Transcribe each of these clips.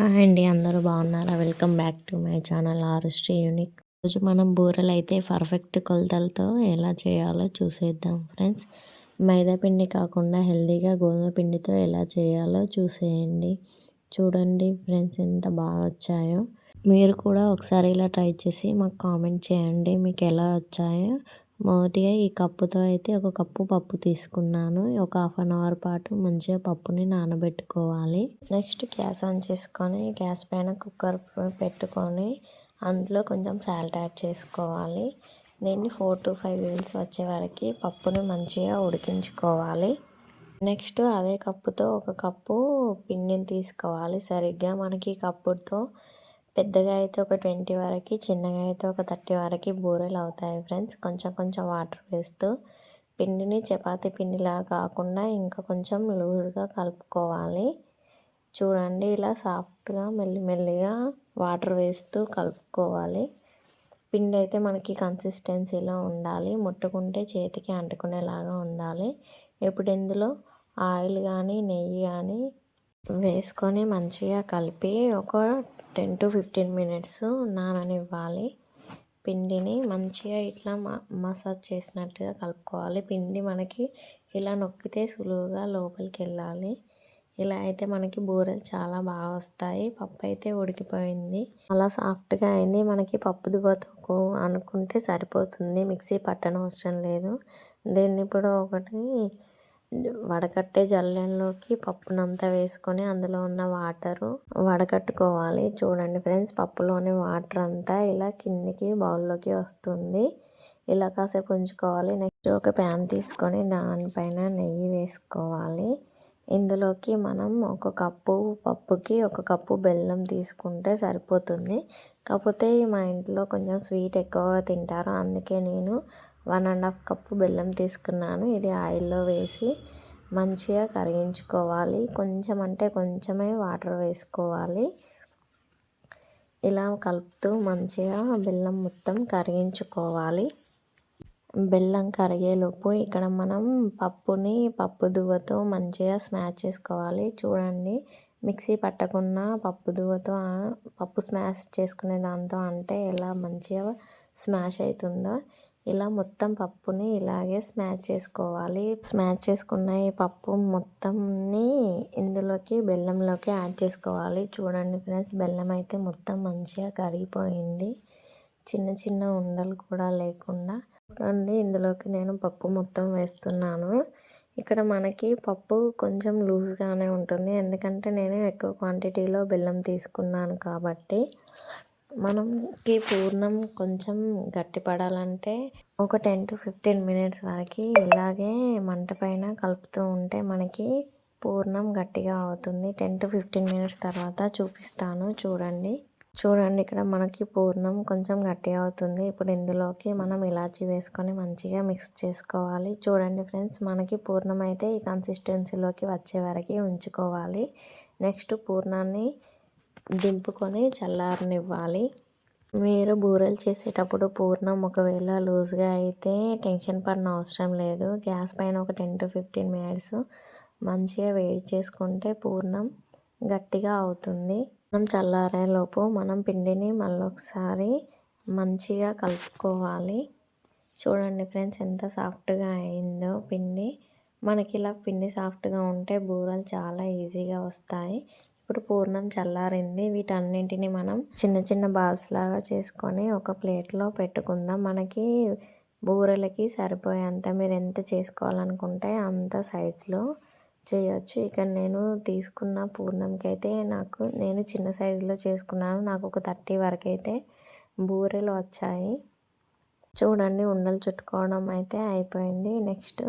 Hi అండి అందరూ బాగున్నారా? Welcome back to my channel Arushri unique. రోజు మనం బూరెలు అయితే పర్ఫెక్ట్ కొలతలతో ఎలా చేయాలో చూసేద్దాం ఫ్రెండ్స్. మైదా పిండి కాకుండా హెల్తీగా గోధుమ పిండితో ఎలా చేయాలో చూసేయండి. చూడండి ఫ్రెండ్స్ ఎంత బాగా వచ్చాయో. మీరు కూడా ఒకసారి ఇలా ట్రై చేసి మాకు కామెంట్ చేయండి మీకు ఎలా వచ్చాయో. మొదటిగా ఈ కప్పుతో అయితే ఒక కప్పు పప్పు తీసుకున్నాను. ఒక హాఫ్ అన్ అవర్ పాటు మంచిగా పప్పుని నానబెట్టుకోవాలి. నెక్స్ట్ గ్యాస్ ఆన్ చేసుకొని గ్యాస్ పైన కుక్కర్ పెట్టుకొని అందులో కొంచెం సాల్ట్ యాడ్ చేసుకోవాలి. దీన్ని ఫోర్ టు ఫైవ్ విజిల్స్ వచ్చే వరకు పప్పుని మంచిగా ఉడికించుకోవాలి. నెక్స్ట్ అదే కప్పుతో ఒక కప్పు పిండిని తీసుకోవాలి. సరిగ్గా మనకి కప్పుతో పెద్దగా అయితే ఒక ట్వంటీ వరకు చిన్నగా అయితే ఒక థర్టీ వరకు బూరెలు అవుతాయి ఫ్రెండ్స్. కొంచెం కొంచెం వాటర్ వేస్తూ పిండిని చపాతి పిండిలా కాకుండా ఇంకా కొంచెం లూజ్గా కలుపుకోవాలి. చూడండి ఇలా సాఫ్ట్గా మెల్లిమెల్లిగా వాటర్ వేస్తూ కలుపుకోవాలి. పిండి అయితే మనకి కన్సిస్టెన్సీలో ఉండాలి. ముట్టుకుంటే చేతికి అంటుకునేలాగా ఉండాలి. ఇప్పుడు ఇందులో ఆయిల్ కానీ నెయ్యి కానీ వేసుకొని మంచిగా కలిపి ఒక టెన్ టు ఫిఫ్టీన్ మినిట్స్ నాననివ్వాలి. పిండిని మంచిగా ఇట్లా మసాజ్ చేసినట్టుగా కలుపుకోవాలి. పిండి మనకి ఇలా నొక్కితే సులువుగా లోపలికి వెళ్ళాలి ఇలా అయితే మనకి బూరెలు చాలా బాగా వస్తాయి. పప్పు అయితే ఉడికిపోయింది. అలా సాఫ్ట్గా అయింది. మనకి పప్పు దువ్వతో అనుకుంటే సరిపోతుంది. మిక్సీ పట్టనవసరం లేదు. దీన్ని ఇప్పుడు ఒకటి వడకట్టే జల్లెంలోకి పప్పునంతా వేసుకొని అందులో ఉన్న వాటరు వడకట్టుకోవాలి. చూడండి ఫ్రెండ్స్ పప్పులోని వాటర్ అంతా ఇలా కిందికి బౌల్లోకి వస్తుంది. ఇలా కాసేపు ఉంచుకోవాలి. నెక్స్ట్ ఒక ప్యాన్ తీసుకొని దానిపైన నెయ్యి వేసుకోవాలి. ఇందులోకి మనం ఒక కప్పు పప్పుకి ఒక కప్పు బెల్లం తీసుకుంటే సరిపోతుంది. కాకపోతే మా ఇంట్లో కొంచెం స్వీట్ ఎక్కువగా తింటారు. అందుకే నేను వన్ అండ్ హాఫ్ కప్పు బెల్లం తీసుకున్నాను. ఇది ఆయిల్లో వేసి మంచిగా కరిగించుకోవాలి. కొంచెం అంటే కొంచెమే వాటర్ వేసుకోవాలి. ఇలా కలుపుతూ మంచిగా బెల్లం మొత్తం కరిగించుకోవాలి. బెల్లం కరిగేలోపు ఇక్కడ మనం పప్పుని పప్పు దువ్వతో మంచిగా స్మాష్ చేసుకోవాలి. చూడండి మిక్సీ పట్టకుండా పప్పు దువ్వతో పప్పు స్మాష్ చేసుకునే దాంతో అంటే ఎలా మంచిగా స్మాష్ అవుతుందో. ఇలా మొత్తం పప్పుని ఇలాగే స్మాష్ చేసుకోవాలి. స్మాష్ చేసుకున్న ఈ పప్పు మొత్తంని ఇందులోకి బెల్లంలోకి యాడ్ చేసుకోవాలి. చూడండి ఫ్రెండ్స్ బెల్లం అయితే మొత్తం మంచిగా కరిగిపోయింది. చిన్న చిన్న ఉండలు కూడా లేకుండా. చూడండి ఇందులోకి నేను పప్పు మొత్తం వేస్తున్నాను. ఇక్కడ మనకి పప్పు కొంచెం లూజ్గానే ఉంటుంది. ఎందుకంటే నేను ఎక్కువ క్వాంటిటీలో బెల్లం తీసుకున్నాను కాబట్టి. మనకి పూర్ణం కొంచెం గట్టిపడాలంటే ఒక టెన్ టు ఫిఫ్టీన్ మినిట్స్ వరకు ఇలాగే మంట పైన కలుపుతూ ఉంటే మనకి పూర్ణం గట్టిగా అవుతుంది. టెన్ టు ఫిఫ్టీన్ మినిట్స్ తర్వాత చూపిస్తాను. చూడండి. చూడండి ఇక్కడ మనకి పూర్ణం కొంచెం గట్టిగా అవుతుంది. ఇప్పుడు ఇందులోకి మనం ఇలాచీ వేసుకొని మంచిగా మిక్స్ చేసుకోవాలి. చూడండి ఫ్రెండ్స్ మనకి పూర్ణం అయితే ఈ కన్సిస్టెన్సీలోకి వచ్చే వరకు ఉంచుకోవాలి. నెక్స్ట్ పూర్ణాన్ని దింపుకొని చల్లారనివ్వాలి. మీరు బూరెలు చేసేటప్పుడు పూర్ణం ఒకవేళ లూజ్గా అయితే టెన్షన్ పడిన అవసరం లేదు. గ్యాస్ పైన ఒక టెన్ టు ఫిఫ్టీన్ మినిట్స్ మంచిగా వేడి చేసుకుంటే పూర్ణం గట్టిగా అవుతుంది. మనం చల్లారేలోపు మనం పిండిని మళ్ళొకసారి మంచిగా కలుపుకోవాలి. చూడండి ఫ్రెండ్స్ ఎంత సాఫ్ట్గా అయిందో పిండి. మనకి ఇలా పిండి సాఫ్ట్గా ఉంటే బూరలు చాలా ఈజీగా వస్తాయి. ఇప్పుడు పూర్ణం చల్లారింది. వీటన్నింటిని మనం చిన్న చిన్న బాల్స్ లాగా చేసుకొని ఒక ప్లేట్లో పెట్టుకుందాం. మనకి బూరెలకి సరిపోయేంత మీరు ఎంత చేసుకోవాలనుకుంటే అంత సైజులో చేయొచ్చు. ఇక్కడ నేను తీసుకున్న పూర్ణంకి అయితే నాకు నేను చిన్న సైజులో చేసుకున్నాను. నాకు ఒక థర్టీ వరకు అయితే బూరెలు వచ్చాయి. చూడండి ఉండలు చుట్టుకోవడం అయితే అయిపోయింది. నెక్స్ట్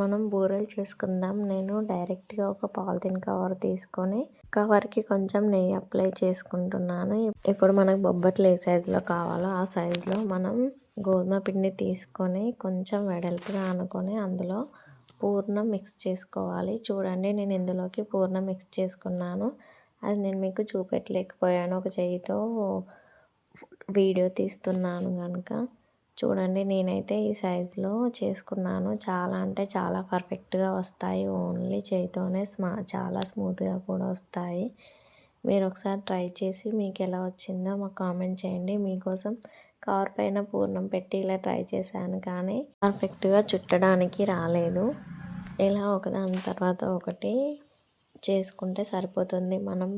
మనం బూరెలు చేసుకుందాం. నేను డైరెక్ట్గా ఒక పాలిథిన్ కవర్ తీసుకొని కవర్కి కొంచెం నెయ్యి అప్లై చేసుకుంటున్నాను. ఇప్పుడు మనకు బొబ్బట్లు ఏ సైజులో కావాలో ఆ సైజులో మనం గోధుమ పిండి తీసుకొని కొంచెం వెడల్పుగా అనుకొని అందులో పూర్ణం మిక్స్ చేసుకోవాలి. చూడండి నేను ఇందులోకి పూర్ణం మిక్స్ చేసుకున్నాను. అది నేను మీకు చూపెట్టలేకపోయాను. ఒక చేయితో వీడియో తీస్తున్నాను కనుక చూడండి నేనైతే ఈ సైజులో చేసుకున్నాను. చాలా అంటే చాలా పర్ఫెక్ట్గా వస్తాయి. ఓన్లీ చేయితోనే స్మా చాలా స్మూత్గా కూడా వస్తాయి. మీరు ఒకసారి ట్రై చేసి మీకు ఎలా వచ్చిందో మాకు కామెంట్ చేయండి. మీకోసం కవర్ పైన పూర్ణం పెట్టి ఇలా ట్రై చేశాను కానీ పర్ఫెక్ట్గా చుట్టడానికి రాలేదు. ఇలా ఒకదాని తర్వాత ఒకటి చేసుకుంటే సరిపోతుంది. మనం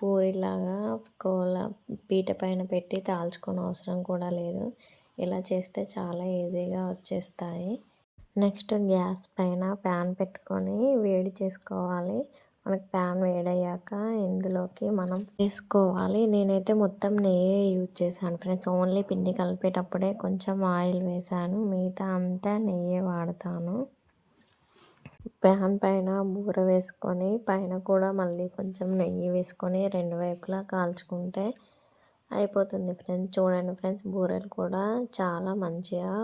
పూరిలాగా కోల పీట పైన పెట్టి తాల్చుకోని అవసరం కూడా లేదు. ఇలా చేస్తే చాలా ఈజీగా వచ్చేస్తాయి. నెక్స్ట్ గ్యాస్ పైన ప్యాన్ పెట్టుకొని వేడి చేసుకోవాలి. మనకి ప్యాన్ వేడయ్యాక ఇందులోకి మనం వేసుకోవాలి. నేనైతే మొత్తం నెయ్యి యూజ్ చేశాను ఫ్రెండ్స్. ఓన్లీ పిండి కలిపేటప్పుడే కొంచెం ఆయిల్ వేసాను మిగతా అంతా నెయ్యి వాడతాను. ప్యాన్ పైన బూర వేసుకొని పైన కూడా మళ్ళీ కొంచెం నెయ్యి వేసుకొని రెండు వైపులా కాల్చుకుంటే అయిపోతుంది ఫ్రెండ్స్. చూడండి ఫ్రెండ్స్ బూరెలు కూడా చాలా మంచిగా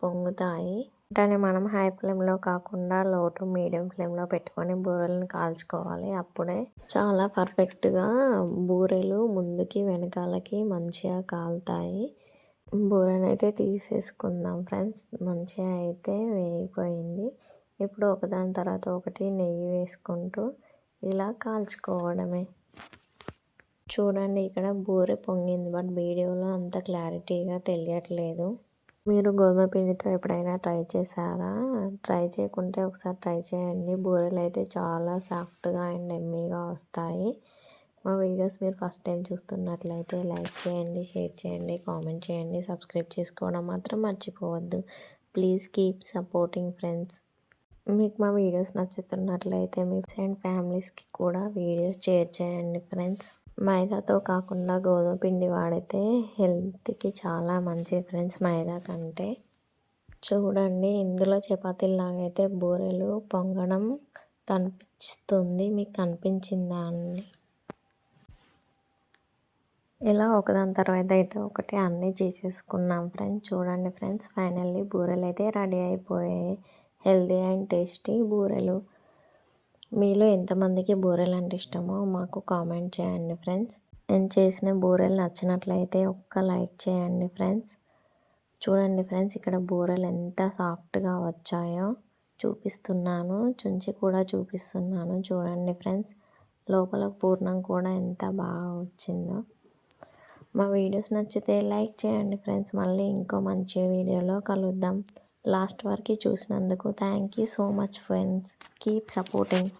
పొంగుతాయి. అంటే మనం హై ఫ్లేమ్లో కాకుండా లో టు మీడియం ఫ్లేమ్లో పెట్టుకొని బూరెలను కాల్చుకోవాలి. అప్పుడే చాలా పర్ఫెక్ట్గా బూరెలు ముందుకి వెనకాలకి మంచిగా కాలుతాయి. బూరెనైతే అయితే తీసేసుకుందాం ఫ్రెండ్స్. మంచిగా అయితే వేగిపోయింది. ఇప్పుడు ఒకదాని తర్వాత ఒకటి నెయ్యి వేసుకుంటూ ఇలా కాల్చుకోవడమే. చూడండి ఇక్కడ బూరె పొంగింది. బట్ వీడియోలో అంత క్లారిటీగా తెలియట్లేదు. మీరు గోధుమ పిండితో ఎప్పుడైనా ట్రై చేశారా? ట్రై చేయకుంటే ఒకసారి ట్రై చేయండి. బూరెలు అయితే చాలా సాఫ్ట్గా అండ్ ఎమ్మీగా వస్తాయి. మా వీడియోస్ మీరు ఫస్ట్ టైం చూస్తున్నట్లయితే లైక్ చేయండి షేర్ చేయండి కామెంట్ చేయండి సబ్స్క్రైబ్ చేసుకోవడం మాత్రం మర్చిపోవద్దు. Please keep supporting friends. మీకు మా వీడియోస్ నచ్చుతున్నట్లయితే మీ అండ్ ఫ్యామిలీస్కి కూడా వీడియోస్ షేర్ చేయండి ఫ్రెండ్స్. మైదాతో కాకుండా గోధుమ పిండి వాడితే హెల్త్కి చాలా మంచిది ఫ్రెండ్స్ మైదా కంటే. చూడండి ఇందులో చపాతీలాగా అయితే బూరెలు పొంగడం కనిపిస్తుంది. మీకు కనిపించిందా అండి? ఇలా ఒకదాని తర్వాత అయితే ఒకటి అన్నీ చేసేసుకున్నాం ఫ్రెండ్స్. చూడండి ఫ్రెండ్స్ ఫైనల్లీ బూరెలు అయితే రెడీ అయిపోయాయి. హెల్దీ అండ్ టేస్టీ బూరెలు. మీలో ఎంతమందికి బూరెలు అంటే ఇష్టమో మాకు కామెంట్ చేయండి ఫ్రెండ్స్. నేను చేసిన బూరెలు నచ్చినట్లయితే ఒక్క లైక్ చేయండి ఫ్రెండ్స్. చూడండి ఫ్రెండ్స్ ఇక్కడ బూరెలు ఎంత సాఫ్ట్గా వచ్చాయో చూపిస్తున్నాను. చుంచి కూడా చూపిస్తున్నాను. చూడండి ఫ్రెండ్స్ లోపల పూర్ణం కూడా ఎంత బాగా వచ్చిందో. మా వీడియోస్ నచ్చితే లైక్ చేయండి ఫ్రెండ్స్. మళ్ళీ ఇంకో మంచి వీడియోలో కలుద్దాం. లాస్ట్ వరకు చూసినందుకు thank you so much friends. Keep supporting.